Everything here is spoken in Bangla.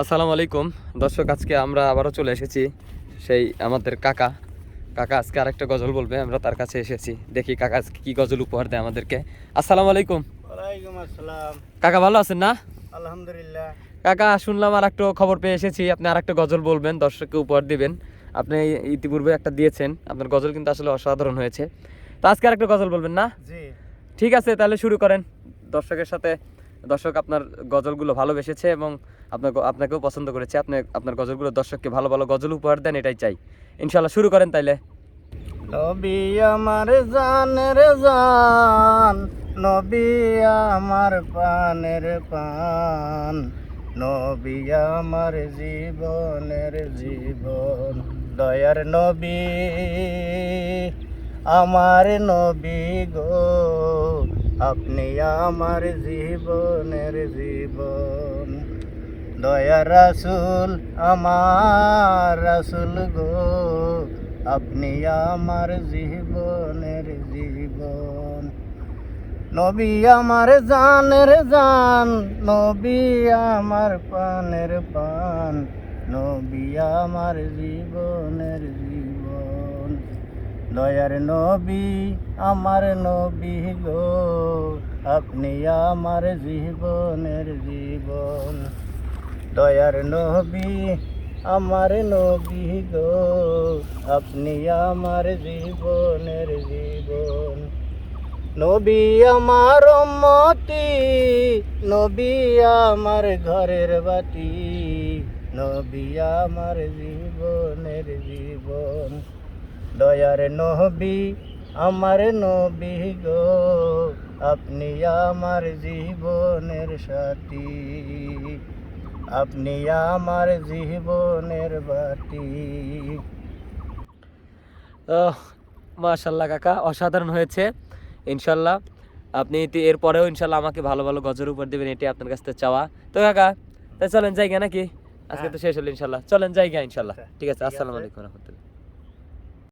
আসসালামু আলাইকুম। দর্শক আজকে আমরা আবারও চলে এসেছি সেই আমাদের কাকা। কাকা আজকে আরেকটা গজল বলবে আমরা তার কাছে এসেছি। দেখি কাকা আজকে কি গজল উপহার দেয় আমাদেরকে। আসসালামু আলাইকুম। ওয়ালাইকুম আসসালাম। কাকা ভালো আছেন না? আলহামদুলিল্লাহ। কাকা শুনলাম আর একটা খবর পেয়ে এসেছি। আপনি আর একটা গজল বলবেন দর্শককে উপহার দিবেন। আপনি ইতিপূর্বে একটা দিয়েছেন। আপনার গজল কিন্তু আসলে অসাধারণ হয়েছে। তো আজকে আর একটা গজল বলবেন না? জি। ঠিক আছে তাহলে শুরু করেন। দর্শকের সাথে দর্শক আপনার গজলগুলো ভালোবেসেছে এবং আপনার গ- আপনাকেও পছন্দ করেছে। আপনি, আপনার গজলগুলো দর্শককে ভালো ভালো গজল উপহার দেন, এটাই চাই। ইনশাল্লাহ শুরু করেন তাইলে। নবী আমার জানের জান, নবী আমার পানের পান নবী আমার জীবনের জীবন। দয়ার নবী, আমার নবী গো, আপনি আমার জীবনের জীবন। দয়া রাসুল, আমার রাসুল গো। আপনি আমার জীবনের জীবন। নবী আমার জানের জান, নবী আমার পানের পান নবী আমার জীবনের জীবন। দয়ার নবী আমার নবী গো। আপনি আমার জীবনের জীবন। দয়ার নবী, আমার নবী গো, আপনি আমার জীবনের জীবন। নবী আমার মতি নবী আমার ঘরের বাতি নবী আমার জীবনের জীবন। দয়ার নবী, আমার নবী গো, আপনি আমার জীবনের সাথী। আপনি আমার জীবনের বাটি মাশাল্লাহ কাকা অসাধারণ হয়েছে। ইনশাল্লাহ আপনি এরপরেও ইনশাল্লাহ আমাকে ভালো ভালো গজের উপর দেবেন এটি আপনার কাছ থেকে চাওয়া। তো কাকা তাই চলেন জায়গা নাকি? আজকে তো শেষ হলো ইনশাল্লাহ। চলেন জায়গা ইনশাল্লাহ। ঠিক আছে। আসসালামু আলাইকুম রহমতুল্লাহ।